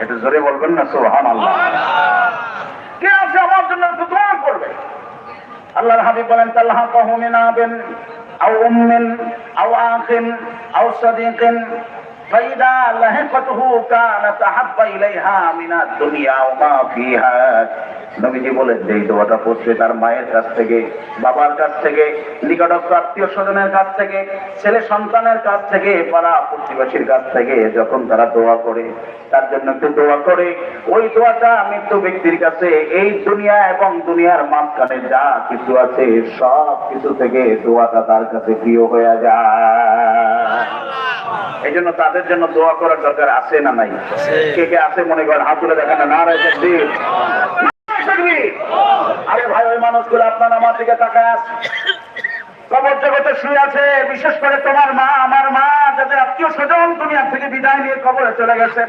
একটু জোরে বলবেন না সোহান আল্লাহ কে আছে আমার জন্য একটু দোয়া করবে আল্লাহর হাবিব বলেন তাল্লাহ কহমিন আবেন আও উম্মিন আও আখিন আও সাদিকিন فإذا لحقته كانت أحب إليها من الدنيا وما فيها নবীজি বলেন যে এই দোয়াটা পড়ছে তার মায়ের কাছ থেকে বাবার কাছ থেকে নিকটস্থ আত্মীয় স্বজনের কাছ থেকে ছেলে সন্তানের কাছ থেকে পাড়া প্রতিবেশীর কাছ থেকে যখন তারা দোয়া করে তার জন্য একটু দোয়া করে। ওই দোয়াটা মৃত্যু ব্যক্তির কাছে এই দুনিয়া এবং দুনিয়ার মাঝখানে যা কিছু আছে সব কিছু থেকে দোয়াটা তার কাছে প্রিয় হয়ে যায়। এই জন্য তাদের জন্য দোয়া করার দরকার আছে না নাই? কে কে আছে মনে করেন? হাত তুলে দেখেন না নারায় আরে ভাই, ওই মানুষগুলো আপনার আমার দিকে তাকায় আছে। কবর জগতে শুয়ে আছে, বিশেষ করে তোমার মা, আমার মা, যাদের আত্মীয় স্বজন থেকে বিদায় নিয়ে কবরে চলে গেছে।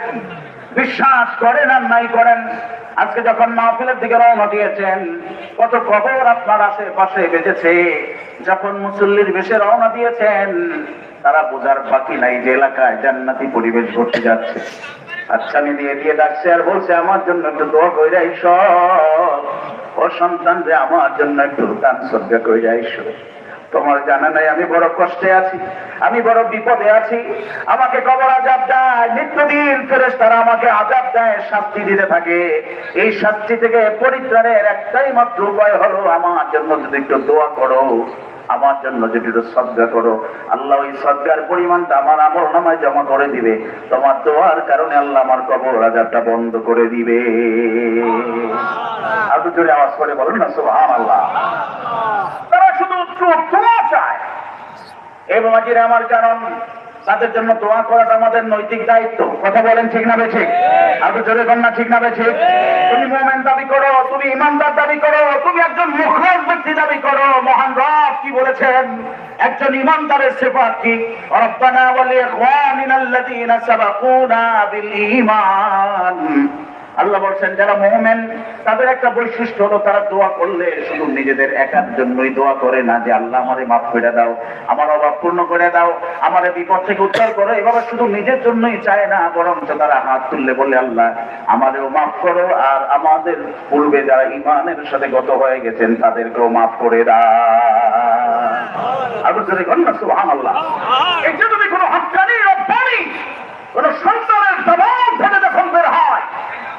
বিশ্বাস করেন আর নাই করেন, আজকে যখন মাহফিলের দিকে রওনা দিয়েছেন, কত কবর আপনার আশেপাশে বেঁচেছে যখন মুসল্লির বেশে রওনা দিয়েছেন, তারা বোঝার বাকি নাই যে এলাকায় জান্নাতি পরিবেশ ঘটতে যাচ্ছে। আচ্ছা দিয়ে দিয়ে ডাকছে আর বলছে, আমার জন্য একটু দোয়া কইরা সব ও সন্তান যে আমার জন্য একটু দান সজ্ঞা কইরা ঈশ্বর তোমার জানা নাই, আমি বড় কষ্টে আছি, আমি বড় বিপদে আছি। আমাকে কবর আজাব দেয়, নিত্যদিন ফেরেস তারা আমাকে আজাব দেয়, শাস্তি দিতে থাকে। এই শাস্তি থেকে পরিত্রাণের একটাই মাত্র উপায় হলো, আমার জন্য যদি একটু দোয়া করো। আমার জন্য যদি সজ্ঞা করো, আল্লাহ ওই সজ্ঞার পরিমাণটা আমার আমল নামায় জমা করে দিবে। তোমার দোয়ার কারণে আল্লাহ আমার কবর রাজারটা বন্ধ করে দিবে। আর জোরে আওয়াজ করে বলুন না সুবহান আল্লাহ তারা শুধু চোখ চায় এবং আমার কারণ তাদের জন্য দোয়া করাটা আমাদের নৈতিক দায়িত্ব। কথা বলেন ঠিক না বেছে আরও জোরে কন্যা ঠিক না বেছে তুমি মোমেন দাবি করো, তুমি ইমানদার দাবি করো, তুমি একজন মুখরোজ ব্যক্তি দাবি করো। মহান রব কি বলেছেন? একজন ইমানদারের সেবা কি? রব্বানা ওয়া লিইখওয়ানিনাল্লাযীনা সাবাকুনা বিল ঈমান। আল্লাহ বলছেন, যারা মোমেন, তাদের একটা বৈশিষ্ট্য হলো তারা দোয়া করলে শুধু নিজেদের একার জন্যই দোয়া করে না যে, আল্লাহ আমারে মাফ করে দাও, আমার অভাব পূর্ণ করে দাও, আমার বিপদ থেকে উদ্ধার করো। এভাবে শুধু নিজের জন্যই চায় না বরং তারা হাত তুললে বলে, আল্লাহ, আমাদেরও মাফ করো, আর আমাদের পূর্বে যারা ইমানের সাথে গত হয়ে গেছেন, তাদেরকেও মাফ করে দাও। আরও যদি কন্যা সুহান আল্লাহ এই যে যদি কোনো হকানি রব্বানি কোন সন্তানের জবাব থেকে যখন বের হয়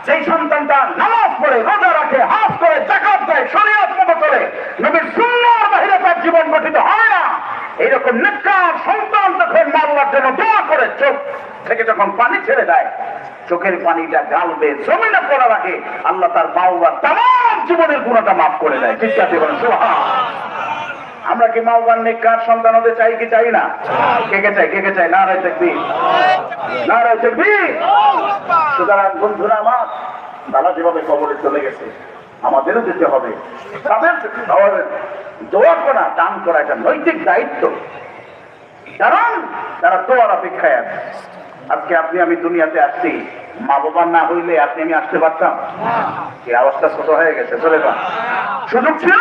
সেই সন্তানটা নামাজ পড়ে, রোজা রাখে হাত করে, জাকাত দেয়, শরীয়ত মতো করে নবীর সুন্দর বাহিরে তার জীবন গঠিত হয় না। এইরকম নেককার সন্তান যখন মাল্লার জন্য দোয়া করে, চোখ থেকে যখন পানি ছেড়ে দেয়, চোখের পানিটা গালবে, জমিনে পড়া রাখে, আল্লাহ তার মাওয়া তাম জীবনের গুণাটা মাফ করে দেয়। ঠিক আছে বলেন আমরা কি মাওবান নেককার সন্তান হতে চাই কি চাই না? কে কে চাই কে কে চাই না রায় থাকবি না রায় থাকবি সুতরাং বন্ধুরা আমার দাদা যেভাবে কবরে চলে গেছে, আমাদেরও যেতে হবে। তাদের দোয়া করা, দান করা একটা নৈতিক দায়িত্ব। কারণ তারা দোয়ার অপেক্ষায় আছে। আজকে আপনি, আমি দুনিয়াতে আসছি। মা বাবা না হইলে আপনি, আমি আসতে পারতাম। এই আওয়াজটা ছোট হয়ে গেছে, চলে যান। সুযোগ ছিল?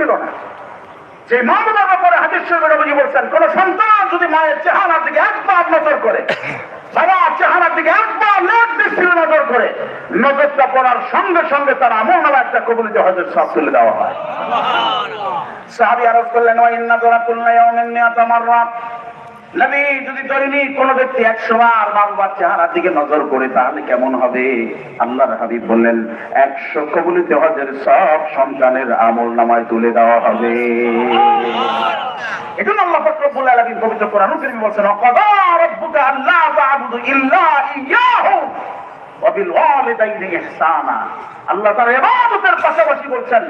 ছিল না। যে মা ব্যাপারে হাদিস শরীফের নবী বলছেন, কোন সন্তান যদি মায়ের চেহারার দিকে একবার নজর করে বাবার চেহারার দিকে একবার লোক নজর করে, নজরটা পড়ার সঙ্গে সঙ্গে তার আমল একটা কবলিত হজের সব তুলে দেওয়া হয়। সাহাবি আরজ করলেন মাররা নবী, যদি ধরিনি কোন ব্যক্তি একশো বার মা চেহারার দিকে নজর করে, তাহলে কেমন হবে? আল্লাহর হাবিব বললেন, একশো কবলিত হজের সব সন্তানের আমল নামায় তুলে দেওয়া হবে। এজন্য আল্লাহ আলামিন পবিত্র কোরআন বলছেন আল্লাহ ইল্লা ইয়াহু। আল্লাহ তার পাশাপাশি বলছেন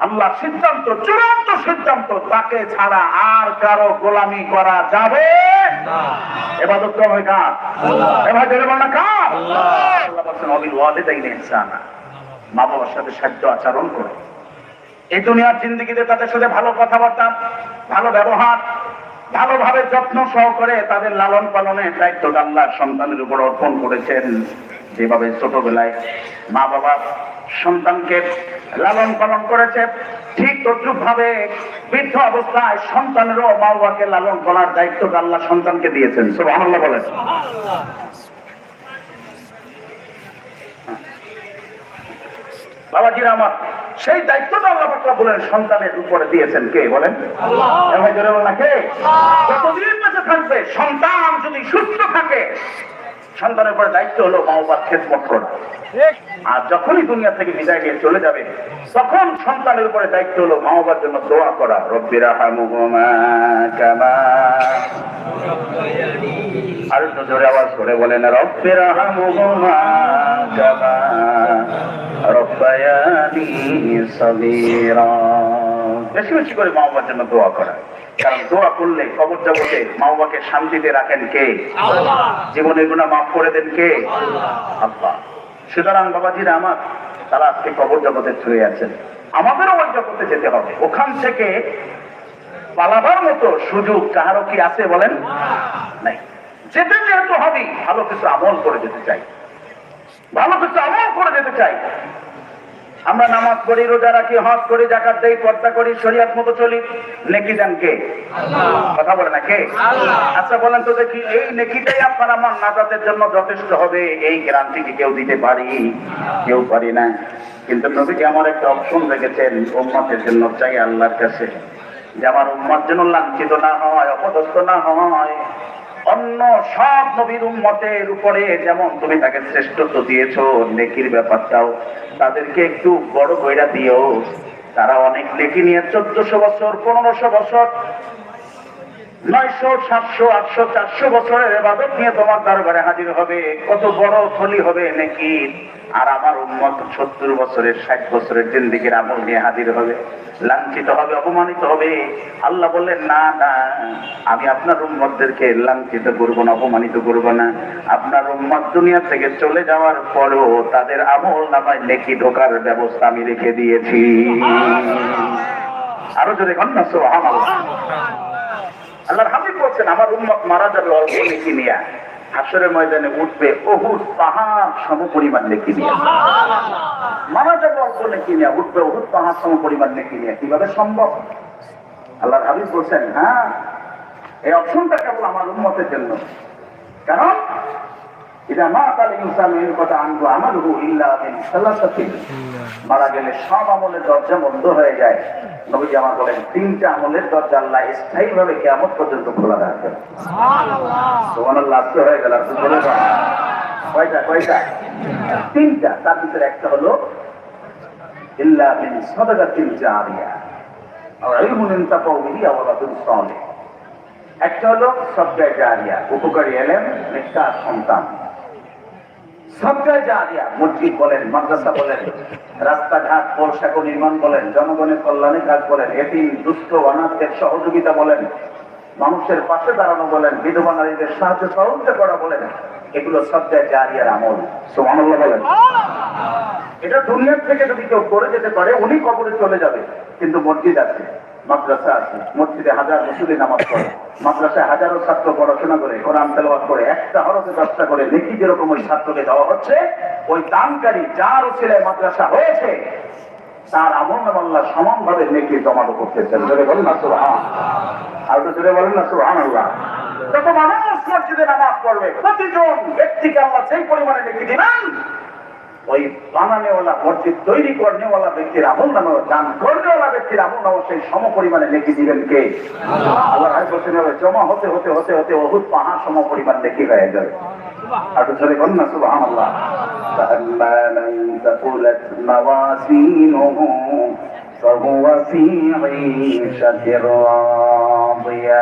আল্লাহ সিদ্ধান্ত চূড়ান্ত সিদ্ধান্ত তাকে ছাড়া আর কারও গোলামি করা যাবে না। তো হয় কার? এবার জেনে বল না কার? আল্লাহ। বলছেন ওয়া বিল ইহসানা। মা বাবার সাথে সাহায্য আচরণ করে। এই দুনিয়ার জিন্দগিতে তাদের সাথে ভালো কথাবার্তা ভালো ব্যবহার ভালোভাবে যত্ন সহকারে তাদের লালন পালনের দায়িত্বটা আল্লাহ সন্তানের উপর অর্পণ করেছেন। যেভাবে ছোটবেলায় মা বাবা সন্তানকে লালন পালন করেছে, ঠিক তদ্রুপ ভাবে বৃদ্ধ অবস্থায় সন্তানেরও মা বাবাকে লালন করার দায়িত্ব আল্লাহ সন্তানকে দিয়েছেন সোহান বলেন। হ্যাঁ। বাবাজিরা আমার, সেই দায়িত্বটা আল্লাহ বলেন সন্তানের উপরে দিয়েছেন, কে বলেন? আল্লাহ কে? যতদিন বেঁচে থাকবে, সন্তান যদি সুস্থ থাকে সন্তানের পরে দায়িত্ব হলো মা বাবার খেদমত করা। আর যখনই দুনিয়া থেকে বিদায় নিয়ে চলে যাবে তখন সন্তানের উপরে দায়িত্ব হলো মা বাবার জন্য দোয়া করা। রব্বিরা কামা। আর একটু জোরে আওয়াজ করে বলেন রব্বিরা কামা। রব্বায়ানি সগীরা। বেশি বেশি করে মা বাবার জন্য দোয়া করা। কারণ দোয়া করলে কবর জগতে মা বাবাকে শান্তিতে রাখেন কে? জীবনের গুণা মাফ করে দেন কে? আল্লাহ। সুতরাং বাবাজিরা আমার তারা আজকে কবর জগতে ছুঁয়ে আছেন। আমাদেরও ওই জগতে যেতে হবে। ওখান থেকে পালাবার মতো সুযোগ কাহারও কি আছে বলেন? নাই। যেতে যেহেতু হবে ভালো কিছু আমল করে যেতে চাই। ভালো কিছু আমল করে যেতে চাই। আমরা নামাজ পড়ি রোজা রাখি হজ করি জাকাত দেই পর্দা করি শরিয়াত মতো চলি। নেকি দেন কে? কথা বলে না কে? আচ্ছা বলেন তো দেখি এই নেকিটাই আপনার আমার নাজাতের জন্য যথেষ্ট হবে? এই গ্যারান্টি কি কেউ দিতে পারি? কেউ পারি না। কিন্তু নবীজি আমার একটা অপশন রেখেছেন উম্মতের জন্য চাই আল্লাহর কাছে। যে আমার উম্মত যেন লাঞ্ছিত না হয় অপদস্থ না হয়। অন্য সব নবীর উম্মতের উপরে যেমন তুমি তাকে শ্রেষ্ঠত্ব দিয়েছ, নেকির ব্যাপারটাও তাদেরকে একটু বড় কইরা দিও। তারা অনেক নেকি নিয়ে চোদ্দশো বছর, পনেরোশো বছর নয়শো, সাতশো, আটশো, চারশো বছরের এবাদত নিয়ে তোমার দরবারে হাজির হবে। কত বড় থলি হবে নাকি? আর আমার উন্মত সত্তর বছরের, ষাট বছরের জিন্দিগির আমল নিয়ে হাজির হবে। লাঞ্ছিত হবে, অপমানিত হবে। আল্লাহ বললেন, না না, আমি আপনার উম্মতদেরকে লাঞ্ছিত করব না, অপমানিত করব না। আপনার উম্মত দুনিয়া থেকে চলে যাওয়ার পরও তাদের আমল নামায় নেকি ঢোকার ব্যবস্থা আমি রেখে দিয়েছি। আরও যদি কন্যা সোহাম আল্লাহর হাবিব বলছেন আমার উম্মত মারা যাবে অল্প নেকি নিয়ে। হাসরের ময়দানে উঠবে অহু পাহাড় সম পরিমাণ নেকি নিয়ে। মারা যাবে অল্প নেকি নিয়ে উঠবে অহু পাহাড় সম পরিমাণ নেকি নিয়ে। কীভাবে সম্ভব? আল্লাহর হাবিব বলছেন হ্যাঁ এই অপশনটা কেবল আমার উন্মতের জন্য। কারণ এটা মা তাল ইনসান এর কথা আনব আমার হু ইল্লা মারা গেলে সব আমলের দরজা বন্ধ হয়ে যায়। নবীজি আমার বলেন তিনটা আমলের দরজা আল্লাহ স্থায়ী ভাবে কেমন পর্যন্ত খোলা হয়ে গেল আপনি বলে কয়টা কয়টা? তিনটা তার ভিতরে একটা হলো ইল্লা সাদাকাতিন জারিয়া। আর ইলমুন ইনতাফাউ বিহি আও ওয়ালাদুন একটা হলো সবজায় জারিয়া উপকারী নিষ্ঠার সন্তান। সবজায় জারিয়া মসজিদ বলেন মাদ্রাসা বলেন রাস্তাঘাট পোশাক নির্মাণ বলেন জনগণের কল্যাণে কাজ বলেন এটি দুস্থ অনাথদের সহযোগিতা বলেন মানুষের পাশে দাঁড়ানো বলেন বিধবা নারীদের সাহায্য সহযোগিতা করা বলেন এগুলো সবজায় জারিয়ার আমল। বলেন। এটা দুনিয়ার থেকে যদি কেউ করে যেতে পারে উনি কবরে চলে যাবে কিন্তু মসজিদ আছে। মাদ্রাসা আছে। মসজিদে হাজার মুসুলি নামাজ পড়ে। মাদ্রাসায় হাজারো ছাত্র পড়াশোনা করে, কোরআন তেলাওয়াত করে, একটা হরফে দশটা করে, নেকি যেরকম ওই ছাত্রকে দেওয়া হচ্ছে, ওই দানকারী যার ছেলে মাদ্রাসা হয়েছে, তার আমল নামাল্লাহ সমান ভাবে নেকি জমানো করতেছেন। জোরে বলেন না সুবহান আর তো জোরে বলেন না সুবহান আল্লাহ যত মানুষ মসজিদে নামাজ পড়বে, প্রতিজন ব্যক্তিকে আল্লাহ সেই পরিমাণে নেকি দিবেন ওই বানানেওয়ালা মসজিদ তৈরি করনেওয়ালা ব্যক্তির আমল নামে দান করনেওয়ালা ব্যক্তির আমল নামে সেই সম পরিমাণে লেখি দিবেন কে আল্লাহ রায় বলছেন এভাবে জমা হতে হতে হতে হতে বহুত পাহাড় সম পরিমাণ লেখি হয়ে যাবে আর তো ছেলে বল না সুবাহ আল্লাহ فأما من ثقلت موازينه فهو في عيشة راضية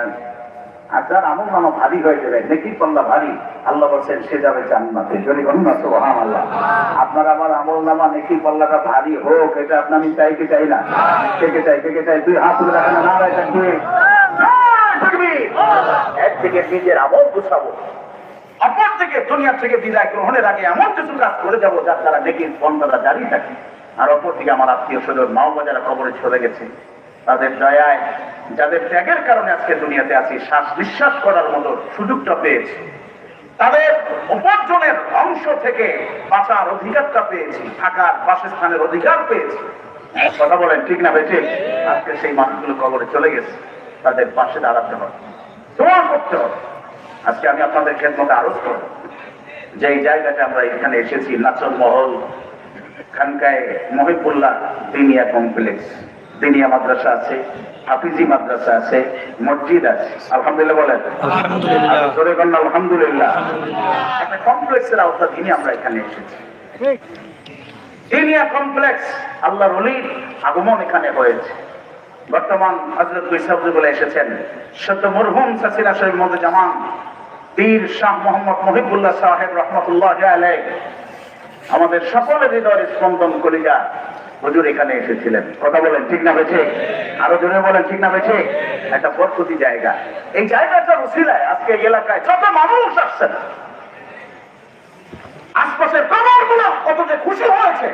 আর যার আমল নামা ভারী হয়ে যাবে নেকি পাল্লা ভারী আল্লাহ বলছেন সে যাবে জান্নাতে। যদি না সুবহান আল্লাহ আপনার আমার আমল নামা নেকি পাল্লাটা ভারী হোক এটা আপনি আমি চাই কি চাই না? কে কে চাই কে কে চাই? তুই হাত তুলে রাখেন না রায় থাকবি। একদিকে নিজের আমল গুছাবো। অপর থেকে দুনিয়া থেকে বিদায় গ্রহণের আগে এমন কিছু কাজ করে যাব যার দ্বারা নেকির বন্ধাটা জারি থাকে। আর অপর দিকে আমার আত্মীয় স্বজন মাও বাজারা কবরে চলে গেছে। তাদের দয়ায় যাদের ত্যাগের কারণে আজকে দুনিয়াতে আছি শ্বাস নিঃশ্বাস করার মতো সুযোগটা পেয়েছি। তাদের উপার্জনের অংশ থেকে বাঁচার অধিকারটা পেয়েছি, থাকার বাসস্থানের অধিকার পেয়েছি। কথা বলেন, ঠিক না বেঠিক? আজকে সেই মানুষগুলো কবরে চলে গেছে, তাদের পাশে দাঁড়াতে হবে। দোয়া করতে হবে। আজকে আমি আপনাদের খেদমতে আরোপ করব। যে এই জায়গাতে আমরা এখানে এসেছি নাচন মহল খানকায় মহিবুল্লাহ দিনিয়া কমপ্লেক্স। দিনিয়া মাদ্রাসা আছে হাফিজি মাদ্রাসা আছে মসজিদ আছে। আলহামদুলিল্লাহ বলেন। আলহামদুলিল্লাহ। আলহামদুলিল্লাহ। একটা কমপ্লেক্সের আওতাধীনে আমরা এখানে এসেছি। দিনিয়া কমপ্লেক্স আল্লাহর অলির আগমন এখানে হয়েছে। বর্তমান হজরত বৈশাখী বলে এসেছেন সত্য মরহুম সাসিরা সাহেব মধ্যে জামান পীর শাহ মোহাম্মদ মহিবুল্লাহ সাহেব রহমতুল্লাহ আলাই আমাদের সকলের হৃদয়ের স্পন্দন কলিজা হুজুর এখানে এসেছিলেন। কথা বলেন ঠিক না বেছে আরও জোরে বলেন ঠিক না বেছে একটা বরকতি জায়গা। এই জায়গাটার উসিলায় আজকে এলাকায় যত মানুষ আসছেন আশপাশের কবরগুলো কত যে খুশি হয়েছে।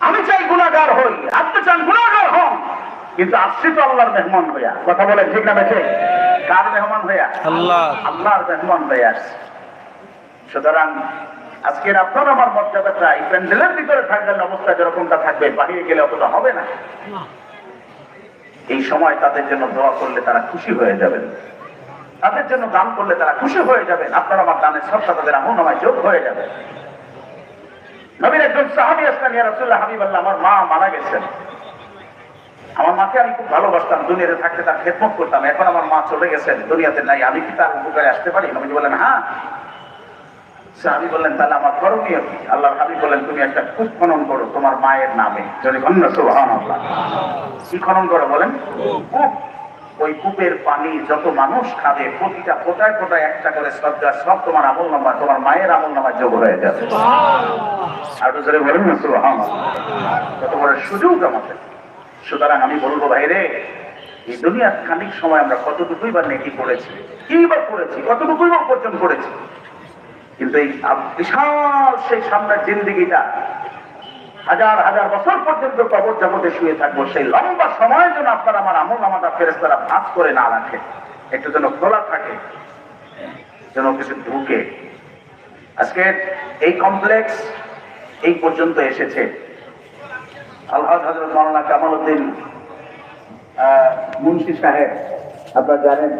আমি চাই গুণাগার হই আপনি চান গুণাগার হন। কিন্তু আসছি তো আল্লাহর মেহমান হইয়া। কথা বলেন ঠিক না বেছে কার মেহমান হইয়া? আল্লাহ। আল্লাহর মেহমান হয়ে আসছে। সুতরাং আজকের আপনার আমার মর্যাদাটা এই প্যান্ডেলের ভিতরে থাকবেন অবস্থা যেরকমটা থাকবে বাহিরে গেলে অতটা হবে না। এই সময় তাদের জন্য দোয়া করলে তারা খুশি হয়ে যাবেন। তাদের জন্য দান করলে তারা খুশি হয়ে যাবেন। আপনার আমার দানের সবটা তাদের আমন আমায় যোগ হয়ে যাবে। নবীর একজন সাহাবি আসলেন ইয়া রাসূলুল্লাহ হাবিবাল্লাহ আমার মা মারা গেছেন। আমার মাকে আমি খুব ভালোবাসতাম দুনিয়াতে থাকতে তার খেদমত করতাম। এখন আমার মা চলে গেছেন দুনিয়াতে নাই। আমি কি তার উপকারে আসতে পারি? নবীজি বলেন হ্যাঁ সাহাবি বললেন তাহলে আমার করণীয় কি? আল্লাহ হাবিব বলেন তুমি একটা কূপ খনন করো তোমার মায়ের নামে। যদি কি খনন করো বলেন? কূপ। ওই কূপের পানি যত মানুষ খাবে প্রতিটা একটা করে শ্রদ্ধা সব তোমার আমল নামা তোমার মায়ের আমল নামা যোগ হয়ে যাবে। আর বলেন না কত বড় সুযোগ আমাদের। সুতরাং আমি বলব ভাইরে এই দুনিয়ার খানিক সময় আমরা কতটুকুই বা নেকি করেছি? কি বা করেছি? কতটুকুই বা উপার্জন করেছি? কিন্তু এই বিশাল সেই সামনের জিন্দিগিটা হাজার হাজার বছর পর্যন্ত কবর জগতে শুয়ে থাকব। সেই লম্বা সময়ের জন্য আপনার আমার আমল নামাটা ফেরেস্তারা ভাঁজ করে না রাখে। একটু যেন খোলা থাকে, যেন কিছু ঢুকে। আজকে এই কমপ্লেক্স এই পর্যন্ত এসেছে। আল্লাহ হজরত মাওলানা কামাল উদ্দিন মুন্সি সাহেব, আপনারা জানেন